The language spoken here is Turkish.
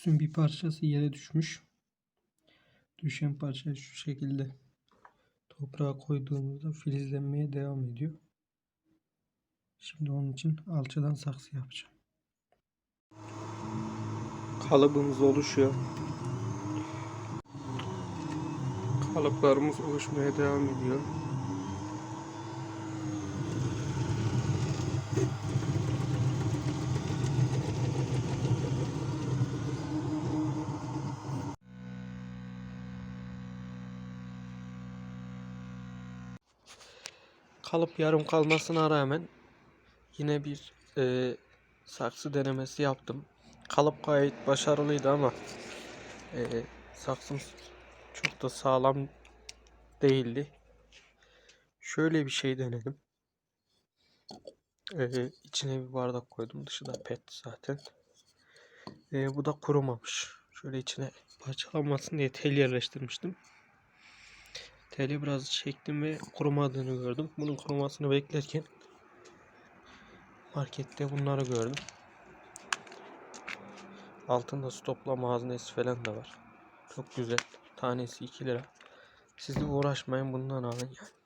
Kaktüsün bir parçası yere düşmüş. Düşen parça şu şekilde toprağa koyduğumuzda filizlenmeye devam ediyor. Şimdi onun için alçıdan saksı yapacağım. Kalıbımız oluşuyor. Kalıplarımız oluşmaya devam ediyor. Kalıp yarım kalmasına rağmen yine bir e, saksı denemesi yaptım. Kalıp gayet başarılıydı ama e, saksım çok da sağlam değildi. Şöyle bir şey denedim. E, içine bir bardak koydum. Dışı da pet zaten. E, bu da kurumamış. Şöyle içine parçalanmasın diye tel yerleştirmiştim. Teli biraz çektim ve kurumadığını gördüm. Bunun kurumasını beklerken markette bunları gördüm. Altında stoplama haznesi falan da var. Çok güzel. Tanesi 2 lira. Siz de uğraşmayın bundan alın yani.